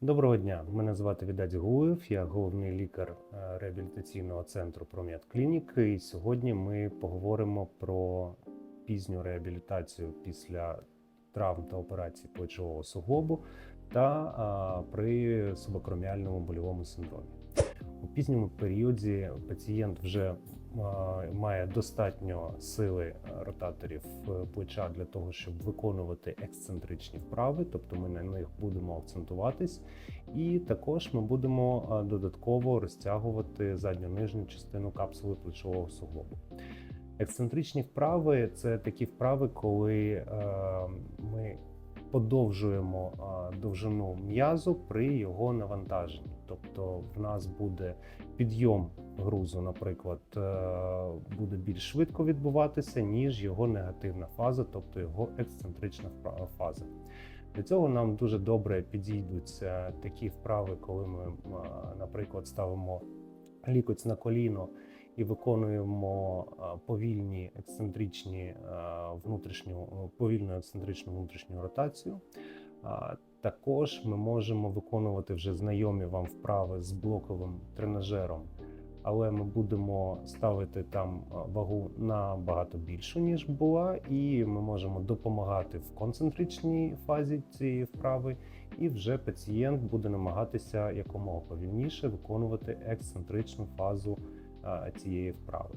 Доброго дня, мене звати Відаць Гуєв, я головний лікар е, реабілітаційного центру Пром'ят Клінік. І сьогодні ми поговоримо про пізню реабілітацію після травм та операцій плечового суглобу та при субакроміальному больовому синдромі. У пізньому періоді пацієнт вже має достатньо сили ротаторів е, плеча для того, щоб виконувати ексцентричні вправи, тобто ми на них будемо акцентуватись, і також ми будемо додатково розтягувати задню нижню частину капсули плечового суглобу. Ексцентричні вправи це такі вправи, коли е, ми подовжуємо довжину м'язу при його навантаженні. Тобто в нас буде підйом грузу, наприклад, е, буде більш швидко відбуватися, ніж його негативна фаза, тобто його ексцентрична фаза. Для цього нам дуже добре підійдуть такі вправи, коли ми, наприклад, ставимо лікоть на коліно і виконуємо повільні ексцентричні внутрішню повільну ексцентричну внутрішню ротацію. Також ми можемо виконувати вже знайомі вам вправи з блоковим тренажером, але ми будемо ставити там вагу набагато більшу, ніж була, і ми можемо допомагати в концентричній фазі цієї вправи, і вже пацієнт буде намагатися якомога повільніше виконувати ексцентричну фазу цієї вправи.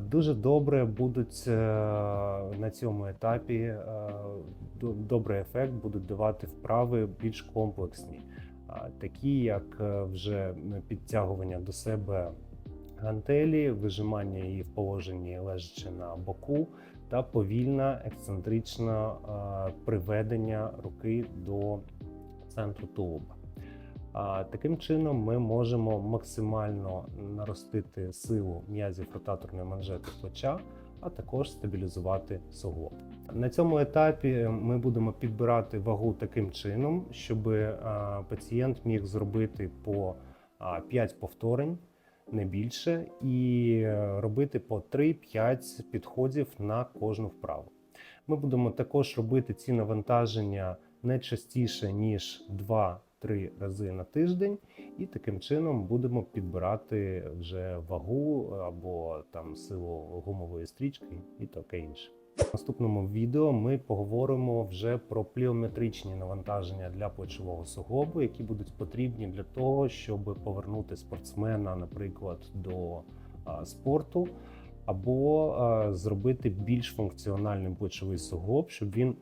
Дуже добре будуть е, на цьому етапі е, добрий ефект будуть давати вправи більш комплексні, такі як е, вже підтягування до себе гантелі, вижимання її в положенні лежачи на боку, та повільне ексцентричне приведення руки до центру тулуба. Таким чином ми можемо максимально наростити силу м'язів ротаторної манжети плеча, а також стабілізувати суглоб. На цьому етапі ми будемо підбирати вагу таким чином, щоб пацієнт міг зробити по 5 повторень, не більше, і е, робити по 3-5 підходів на кожну вправу. Ми будемо також робити ці навантаження не частіше ніж 2 три рази на тиждень, і таким чином будемо підбирати вже вагу або там силу гумової стрічки і таке інше. В наступному відео ми поговоримо вже про пліометричні навантаження для плечового суглобу, які будуть потрібні для того, щоб повернути спортсмена, наприклад, до спорту, або зробити більш функціональним плечовий суглоб, щоб він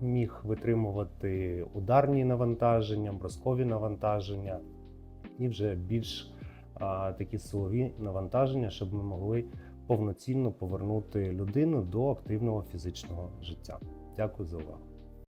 міг витримувати ударні навантаження, броскові навантаження і вже більш а, такі силові навантаження, щоб ми могли повноцінно повернути людину до активного фізичного життя. Дякую за увагу.